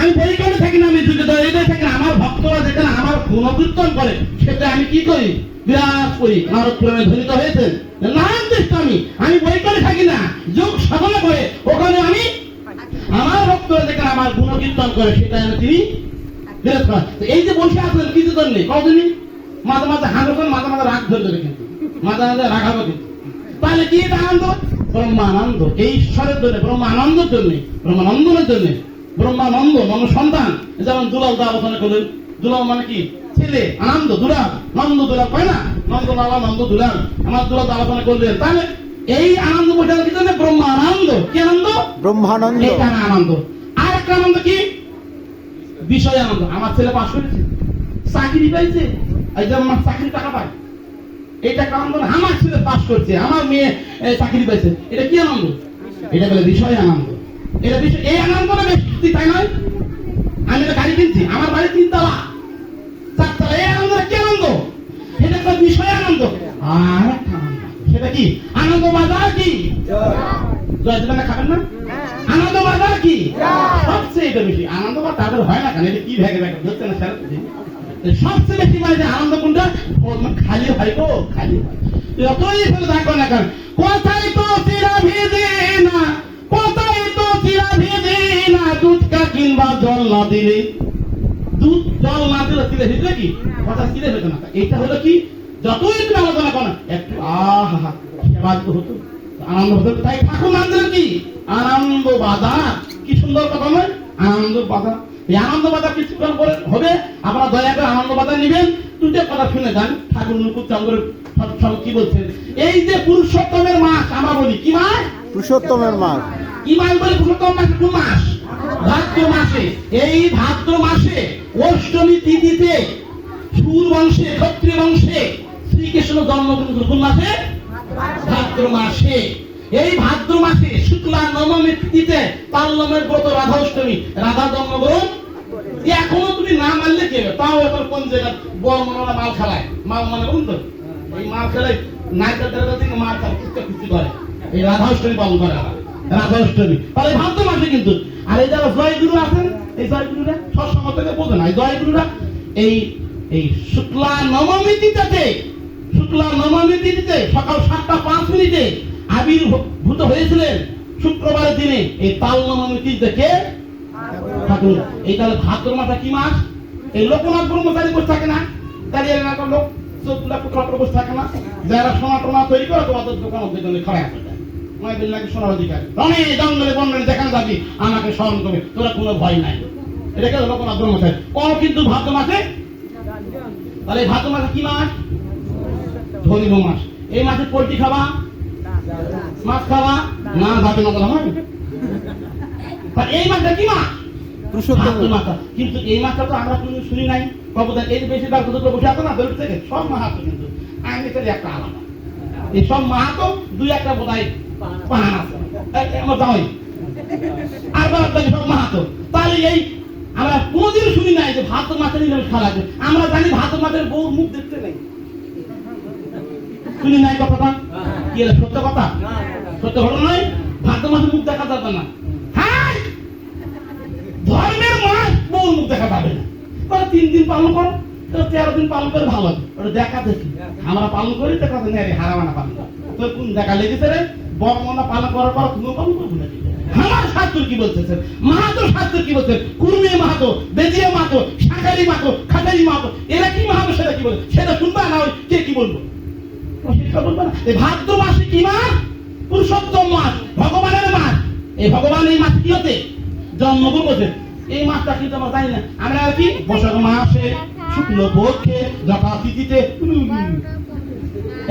আমি বৈকণ্ঠে থাকি না, আমি যুগে হৃদয় থাকি আমার ভক্তরা যেখানে আমার গুণকীর্তন করে সেটা আমি কি করি? বিরাট করি। নারদ পুরাণে ধ্বনিত হয়েছে। নাহান তিষ্ঠ আমি আমি বৈকণ্ঠে থাকি না। যোগ সাধনা করে ওখানে আমি ভক্তরা যেখানে আমার গুণকীর্তন করে সেটা যেন তিনি বিরাজ করেন এই যে বসে আছেন কিছু জন্য কদিনই মাঝে মাঝে হাঁটবেন মাঝে মাঝে রাগ ধরে দেবে কিন্তু মাঝে মাঝে রাগাবো কিন্তু। তাহলে কি এটা আনন্দ? ব্রহ্মানন্দ। এই ঈশ্বরের জন্য ব্রহ্মানন্দের জন্য ব্রহ্মানন্দনের জন্য। ব্রহ্মানন্দ মন সন্তান যেমন দুলাল দা আলোচনা করলেন। দুলাল মানে কি? ছেলে আনন্দ দুলাল। নন্দ দুলাল পায় না? নন্দ লালা নন্দ দুলাল। আমার দুলাল দা আলোচনা করলেন। তাহলে এই আনন্দ বোঝানোর কি জন্য? ব্রহ্মানন্দ। কি আনন্দ? ব্রহ্মানন্দ। আনন্দ। একটা আনন্দ কি বিষয় আনন্দ আমার ছেলে পাশ করেছে চাকরি পাইছে এই যে আমার চাকরি টাকা পায় এটা আনন্দ আমার ছেলে পাশ করছে আমার মেয়ে চাকরি পাইছে এটা কি আনন্দ এটা বলে বিষয় আনন্দ এটা বিষয় এই আনন্দ না বেশি তাই নয় আমি তো গাড়ি কিনছি আমার বাড়ি তিনতলা চারতলা এই আনন্দ কি আনন্দ এটা একটা বিষয় আনন্দ আর একটা আনন্দ সেটা কি আনন্দ বাজার কি জয় না খাবেন না আনন্দ বাজার কি সবচেয়ে বেশি আনন্দ বা তাদের হয় না কেন এটা কি ভেগে ভেগে ধরছে না স্যার সবচেয়ে বেশি মানে যে আনন্দ কোনটা মানে খালি হয় তো খালি হয় যতই ফেলে থাকো না কেন কোথায় তো চিরা ভেজে না কোথায় তো চিরা ভেজে না দুধটা কিংবা জল না দিলে দুধ জল না দিলে চিড়ে ভিজবে কি কথা চিড়ে ভেজে না এটা হলো কি যতই তুমি আলোচনা করো না, একটু আহা সেবা হতো আনন্দ হতো তাই ঠাকুর নাম দিলেন কি? আনন্দ বাজার কি সুন্দর কথা নয়? আনন্দ বাজার এই আনন্দ বাজার কিছুক্ষণ পরে হবে? আপনারা দয়া করে আনন্দ বাজার নিবেন। দুটো কথা শুনে যান। ঠাকুর নুকুর চন্দ্র সব কি বলছেন? এই যে পুরুষোত্তমের মাস আমরা বলি কি মাস? পুরুষোত্তমের মাস। কি মাস বলে পুরুষোত্তম মাস? কোন মাস? ভাদ্র মাসে। এই ভাদ্র মাসে অষ্টমী তিথিতে সুর বংশে ক্ষত্রিয় বংশে শ্রীকৃষ্ণ জন্মগ্রহণ মাসে? ভাদ্র মাসে, এই ভাদ্র মাসে শুক্লা নবমী তিথিতে পাল্লমের ব্রত রাধা অষ্টমী রাধা জন্মগ্রহণ। এখনও তুমি না মানলে কি তাও এবার কোন জায়গায় বড় মনে মাল খেলায়। মাল মানে কোন তো এই মাল খেলায় থেকে মাল খেলা করে এই রাধা অষ্টমী পালন করে। রাধা অষ্টমী তাহলে ভাদ্র মাসে কিন্তু, আর এই যারা জয়গুরু আছেন, এই জয়গুরুরা সৎসঙ্গ থেকে বোঝে না। এই জয়গুরুরা এই এই শুক্লা নবমী তিথিতে শুক্লা নবমী তিথিতে সকাল সাতটা পাঁচ মিনিটে আবির্ভূত হয়েছিলেন শুক্রবারের দিনে। এই তাল নবমী তিথিতে ঠাকুর। এই তাহলে ভাদ্র মাসে কি মাস? এই লোকনাথ ব্রহ্মচারী বসে থাকে না? এলাকার লোক বসে থাকে না? যারা তৈরি করে, তোমাদের দোকান নাকি সোনার অধিকার। জঙ্গলে বন্যে যেখানে যাবি, আমাকে স্মরণ করবে। তোরা কোনো ভয় নাই। এটাকে লোকনাথ ব্রহ্মচারী? কোন কিন্তু ভাদ্র মাসে? তাহলে ভাদ্র মাসে কি মাস? ধনিব মাস। এই মাসে পোল্ট্রি খাওয়া মাছ খাওয়া না যাবে না বলা হয় এই মাসটা কি মাসটা কিন্তু এই মাসটা তো আমরা কোনো শুনি নাই। কবদান এই বেশিরভাগ ছোট বসে আছে না দলিত থেকে সব মাহাতো কিন্তু। আমি তো একটা আলাদা। এই সব মাহাতো দুই একটা বোধ হয় পাহান আছে। আমার জামাই। আর বাদ সব মাহাতো। তাহলে এই আমরা কোনোদিন শুনি নাই যে ভাত মাছের নিরামিষ খাওয়া লাগবে আমরা জানি ভাত মাছের বউ মুখ দেখতে নেই। শুনি নাই কথাটা? কি সত্য কথা? সত্য ঘটনা নয়? ভাদ্র মাসে মুখ দেখা যাবে না। হ্যাঁ ধর্মের মাস বউর মুখ দেখা যাবে না। তাহলে তিন দিন পালন করো তেরো দিন পালন করে ভালো হবে। ওটা দেখা দেখি। আমরা পালন করি তো কথা নেই হারামানা পালন করো। তো কোন দেখা লেগেছে রে? বর্মনা পালন করার পর তুমিও পালন করব নাকি আমার শাস্ত্র কি বলতেছেন মাহাতো শাস্ত্র কি বলছেন কুর্মী মাহাতো বেদিয়া মাহাতো শাকারি মাহাতো খাটারি মাহাতো এরা কি মাহাতো সেটা কি বলে? সেটা শুনবা না ওই কে কি বলব? সেটা বলবে না। এই ভাদ্র মাসে কি মাস? পুরুষোত্তম মাস, ভগবানের মাস। এই ভগবান এই মাস কি হতে? জন্মগ্রহণ করছে এই মাসটা কিন্তু আমরা জানি না। আমরা কি? বৈশাখ মাসে শুক্ল পক্ষে যথা তিথিতে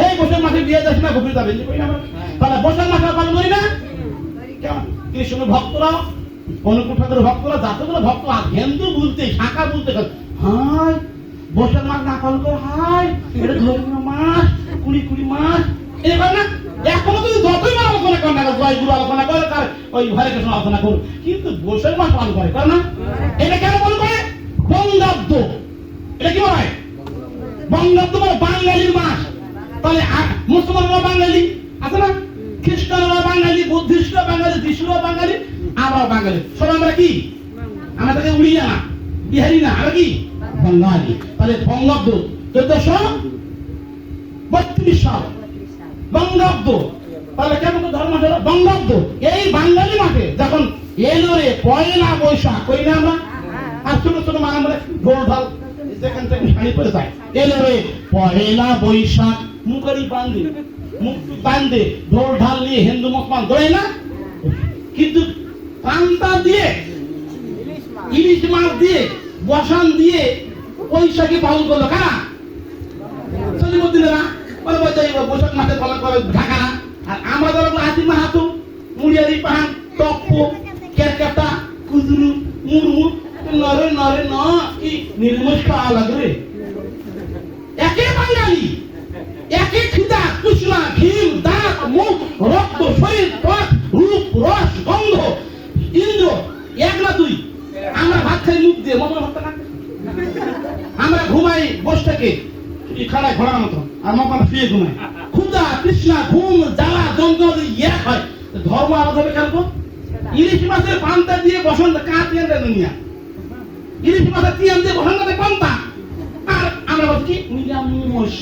এই বৈশাখ মাসে বিয়ে যাচ্ছে না ঘুরে যাবে? তাহলে বৈশাখ মাসে পালন করি না? কৃষ্ণ ভক্তরা অনুকূল ভক্তরা, যতগুলো ভক্ত হিন্দু বলতে, শাখা বলতে হাই বৈশাখ মাস না পালন করে হাই এটা ধর্মীয় মাস। কুড়ি কুড়ি মাস। এরকম না, এখনও যদি যতই আলোচনা জয় গুরু আলোচনা করে, তার ওই কৃষ্ণ আলোচনা করুন। কিন্তু পালন করে না? এটা কেন পালন করে? বঙ্গাব্দ। এটা কি হয় বঙ্গাব্দ মানে বাঙালির মাস। তাহলে মুসলমানরা বাঙালি, আছে না? খ্রিস্টানরা বাঙালি বুদ্ধিস্টরা বাঙালি যিশুরা বাঙালি, আমরাও বাঙালি। সব আমরা কি? আমরা উড়িয়া না, বিহারি না, আমরা কি? বাঙালি। তাহলে বঙ্গাব্দ, চোদ্দশো বত্রিশ সাল। বঙ্গাব্দ। তাহলে কেমন ধর্ম হলো বঙ্গাব্দ। এই বাঙালি মাঠে যখন এলো রে পয়লা বৈশাখ কই না আমরা? আর ছোট ছোট মা আমরা ঢোল ঢাল যেখান থেকে শাড়ি পরে যায় এলো রে পয়লা বৈশাখ মুখারি বান্ধে মুখ বান্ধে ঢোল ঢাল নিয়ে হিন্দু মুসলমান দৌড়ে না? কিন্তু কান্তা দিয়ে ইলিশ মাছ দিয়ে বসান দিয়ে বৈশাখী পালন করল কারা? সলিমুদ্দিনেরা বৈশাখ মাসে পালন করে ঢাকা। আর ধরো আসিম মাহাতো মুড়িয়ারি পাহান টপ্প কেরকাটা কুজরু মুরমু নরে নরে ন, ই নির্মুষ খাওয়া লাগবে একে বাঙালি, একে খিদা দাঁত, মুখ, রক্ত, শরীর ত্বক রূপ, রস, গন্ধ, ইন্দ্র এক না দুই। আমরা ভাত খাই মুখ দিয়ে ভাত না আমরা ঘুমাই বস থেকে এই খাড়ায় ঘোড়ার মতো আর মকান শুয়ে ঘুমাই ক্ষুদা কৃষ্ণা ঘুম জ্বালা, যন্ত্রণা যদি এক হয় ধর্ম আলাদা হবে কেন ইলিশ মাছের পান্তা দিয়ে বসন্ত কাঁ দিয়ে দেন দুনিয়া? ইলিশ মাছের তিয়ান দিয়ে বসন্ত পান্তা? আর আমরা বলছি কি? নিরামিষ।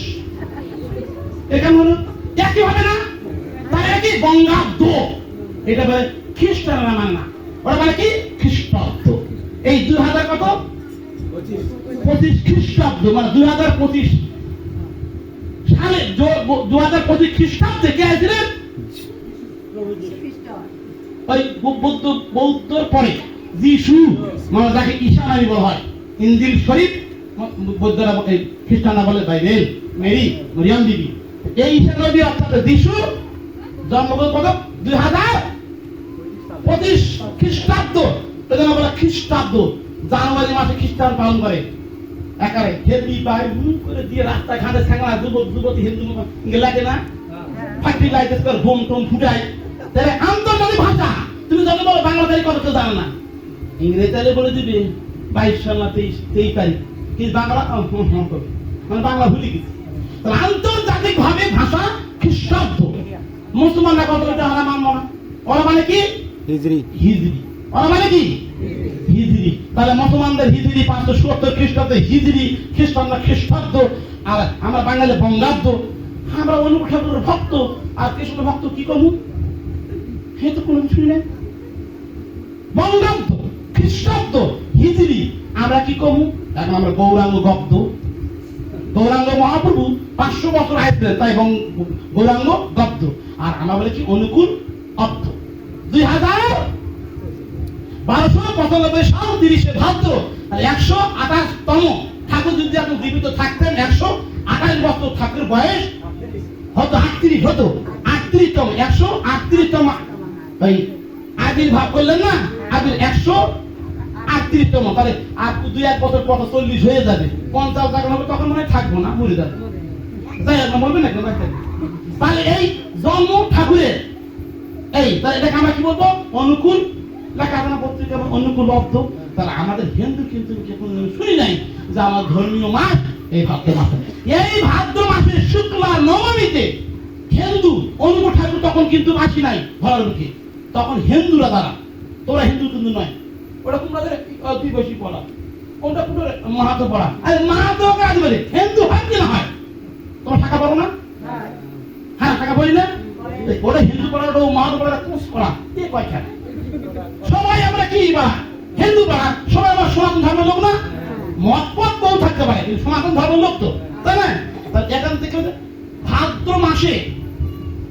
এখানে হলো? একই হবে না? তাই একই বঙ্গাব্দ এটা বলে খ্রিস্টানরা মানে না। ওরা মানে কি? খ্রিস্টাব্দ। এই দুই হাজার কত? পঁচিশ খ্রিস্টাব্দ মানে দুই হাজার পঁচিশ। সালে দু হাজার পঁচিশ খ্রিস্টাব্দে কে আসছিলেন ওই বুদ্ধ বৌদ্ধর পরে যিশু মানে যাকে ঈশা বলা হয়। বৌদ্ধরা খ্রিস্টানরা বলে বাইবেল, মেরি, মরিয়াম এই ঈশা নবী অর্থাৎ যিশু কত? দুই হাজার পঁচিশ খ্রিস্টাব্দ। এজন্য বলে খ্রিস্টাব্দ। জানুয়ারি মাসে খ্রিস্টান পালন করে। একারে হেলদি পায় মুখ করে দিয়ে রাস্তায় ঘাটে ছাঙা যুবক যুবতী হিন্দু লাগে না? ফাঁকি করে বোম টোম ফুটায়। তাহলে আন্তর্জাতিক ভাষা। তুমি যখন বলো বাংলাদেশি কথা তো জানো না? ইংরেজি তাহলে বলে দিবে বাইশ সাল না তেইশ তেইশ তারিখ। কিন্তু বাংলা? হুম, হুম। মানে বাংলা ভুলে গেছি। তাহলে আন্তর্জাতিক ভাবে ভাষা খ্রিস্টাব্দ। মুসলমানরা কত আমরা মানবো না? ওরা মানে কি? হিজরি হিজরি ওরা মানে কি? তাহলে মুসলমানদের হিজরি পাঁচশো সত্তর খ্রিস্টাব্দে হিজরি খ্রিস্টানরা খ্রিস্টাব্দ, আর আমরা বাঙালি বঙ্গাব্দ, আমরা অনুপ ঠাকুরের ভক্ত, আর কৃষ্ণ ভক্ত কি করব হে তো কোনো কিছুই নেই। বঙ্গাব্দ, খ্রিস্টাব্দ আমরা কি এখন আমরা গৌরাঙ্গ গব্দ গৌরাঙ্গ মহাপ্রভু পাঁচশো বছর আসছিলেন তাই গৌরাঙ্গ গব্দ আর আমরা বলে কি অনুকূল অব্দ দুই হাজার বারোশো পঁচানব্বই সাল তিরিশে ভাদ্র আর একশো আঠাশতম ঠাকুর যদি আপনি জীবিত থাকতেন, একশো আঠাশ বছর ঠাকুর বয়স হতো, আটত্রিশ হতো আটত্রিশতম একশো আটত্রিশতম ওই আবির্ভাব করলেন না? আবির একশো আটত্রিশতম তাহলে আর দুই এক বছর পর চল্লিশ হয়ে যাবে। পঞ্চাশ যখন হবে, তখন মনে থাকব না, মরে যাবে। যাই না বলবেন না কেন তাহলে এই জন্ম ঠাকুরের, এই, তাহলে এটাকে আমরা কি বলব? অনুকূল না পত্রিকা এবং অনুকূল অর্থ? তাহলে আমাদের হিন্দু কিন্তু কোনো শুনি নাই যে আমার ধর্মীয় মাস এই ভাদ্র মাসে। এই ভাদ্র মাসে শুক্লা নবমীতে হিন্দু অনুকূল ঠাকুর তখন কিন্তু আসি নাই ঘরের মুখে। তখন হিন্দুরা তারা তোরা হিন্দু কিন্তু নয়। ওটা তোমাদের অধিবাসী পড়া। ওটা পুরো মাহাতো পড়া? আরে মাহাতো কাজ বলে? হিন্দু হয় কি না হয়? তোমার টাকা পাবো না? হ্যাঁ। টাকা বলি না? ওটা হিন্দু পাড়া ওটা মাহাতো পাড়া কোর্স করা কে কয় খেলা? কি বা? হিন্দু পাড়া সবাই আমার সনাতন ধর্মের লোক না? মত বউ থাকতে পারে সনাতন ধর্মের লোক তো, তাই না? তাহলে এখান থেকে ভাদ্র মাসে,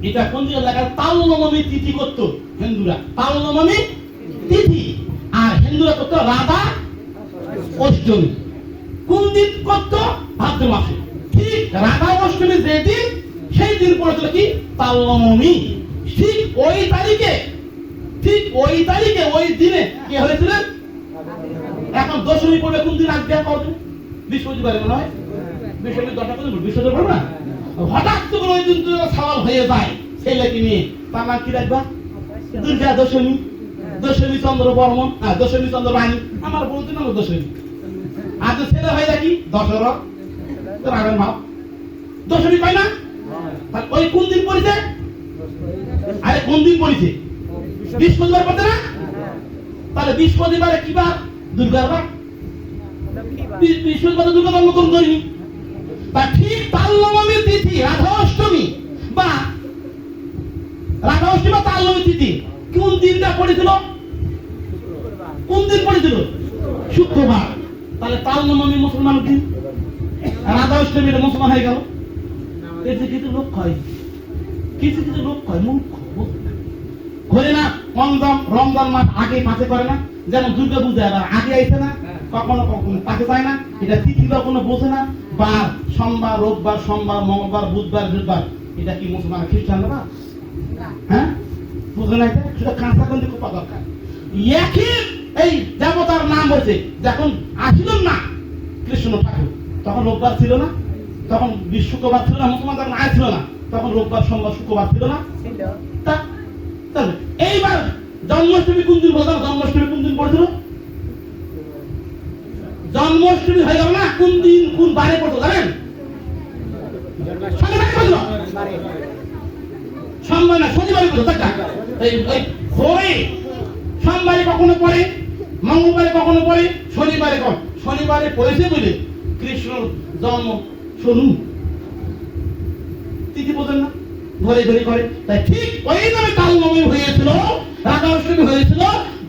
এটা কোন দিকে লেখা? তাল্লমী তিথি করতো হিন্দুরা। তাল্লমী তিথি। আর হিন্দুরা করতো রাধা অষ্টমী। কোন দিন করতো? ভাদ্র মাসে। ঠিক রাধা অষ্টমী যেদিন, সেই দিন পড়েছিল কি? তাল্লমী ঠিক ওই তারিখে ঠিক ওই তারিখে, ওই দিনে কি হয়েছিলেন? এখন দশমী পড়বে কোন দিন? আজকে কদিন বৃহস্পতিবারে মনে হয়। বৃহস্পতি দশটা কদিন বৃহস্পতি না? হঠাৎ করে ওই দিন সওয়াল হয়ে যায় ছেলে কি মেয়ে তার নাম কি রাখবা? দুর্গা দশমী। দশমী চন্দ্র বর্মন। হ্যাঁ দশমী চন্দ্র বাহিনী আমার বলতে নাম দশমী। আর তো ছেলে হয় নাকি দশরথ। তো রাখেন ভাব দশমী পাই না? ওই কোন দিন পড়েছে? আরে কোন দিন পড়েছে? বৃহস্পতিবার পড়তে না? তাহলে বৃহস্পতিবারে কি বার দুর্গার বার বৃ- বৃহস্পতিবার দুর্গা জন্মগ্রহণ করিনি। বা ঠিক তাল নবমীর তিথি রাধা অষ্টমী বা রাধা অষ্টমী বা তাল নবমীর তিথি কোন দিনটা পড়েছিল? কোন দিন পড়েছিল? শুক্রবার। তাহলে তাল নবমী মুসলমানের দিন। রাধা অষ্টমী এটা মুসলমান হয়ে গেল। কিছু কিছু লোক হয় কিছু কিছু লোক হয় মূর্খ। ঘরে না রমজান রমজান মাস আগে পাশে করে না। যেমন দুর্গা পূজা আবার আগে আইছে না কখনো কখনো পাশে যায় না। এটা তিথি কখনো বোঝে না। বা সোমবার রোববার সোমবার মঙ্গলবার বুধবার বুধবার। এটা কি মুসলমান খ্রিস্টানরা হ্যাঁ? বুঝে না এটা সেটা কাঁচা কিন্তু খুব দরকার? একই এই দেবতার নাম হয়েছে। যখন আসিলেন না কৃষ্ণ ঠাকুর তখন রোববার ছিল না। তখন বিশ্ব শুক্রবার ছিল না মুসলমান তখন আয় ছিল না। তখন রোববার সোমবার শুক্রবার ছিল না। তা- এইবার জন্মাষ্টমী কোন দিন বলতাম জন্মাষ্টমী কোন দিন পড়েছিল? জন্মাষ্টমী হয়ে গেল না? কোন দিন কোন বারে পড়তো জানেন? সোমবার না সোমবারে কখনো পড়ে, মঙ্গলবারে কখনো পড়ে, শনিবারে কখন? শনিবারে পড়েছে বলে কৃষ্ণ জন্ম শুনুন। তিথি বোঝেন না? ঘরে ঘরে করে। তাই ঠিক ওই নামে তাল নবমী হয়েছিল রাধা অষ্টমী হয়েছিল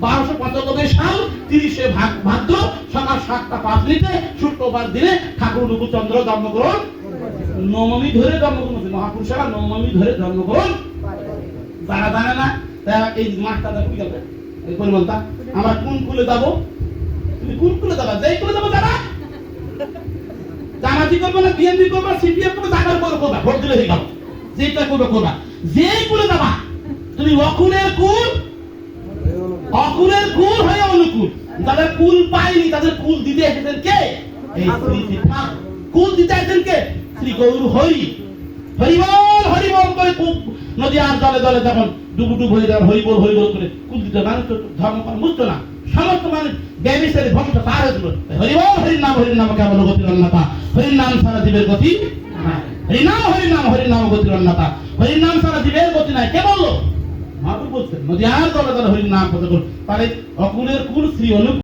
বারোশো পঁচানব্বই সাল, তিরিশে ভাগ ভাদ্র, সকাল সাতটা পাঁচ মিনিটে, শুক্রবার দিনে ঠাকুর নুকুচন্দ্র জন্মগ্রহণ। নবমী ধরে জন্মগ্রহণ। মহাপুরুষেরা নবমী ধরে জন্মগ্রহণ। তারা জানে না তারা এই মাঠটা দেখো গেল এই পরিমলটা আমরা কোন কুলে যাব? তুমি কোন কুলে যাবা? যেই কুলে যাব যারা জামাতি করবে না, বিএনপি করবে, সিপিএম করবে, জাগার করে করবে। ভোট দিলে হয়ে গেল। যেটা করবে করবা যেই কুলে যাবা, তুমি অকুলের কুল অকুলের কুল হয়ে অনুকূল। যাদের কুল পায়নি তাদের কুল দিতে এসেছেন কে? কুল দিতে এসেছেন কে? শ্রী গৌর হরি। হরিবল হরিবল করে নদী আর জলে জলে যখন ডুবু ডুব হয়ে যাবে, হরিবল হরিবল করে কুল দিতে মানুষ ধর্ম বুঝতো না। সমস্ত মানুষ ব্যবসায়ী ভক্ত তার হয়েছিল হরিবল, হরির নাম হরির নাম অন্যতা হরির নাম সারা জীবের গতি। হরিনাম হরিনাম হরিনাম গতির অন্যতা হরিনাম সারা জীবের গতি নাই। কে বলল? মাধু বলছেন নদী আর দলে দলে হরি নাম কথা বল তাহলে অকুলের কুল শ্রী অনুকূল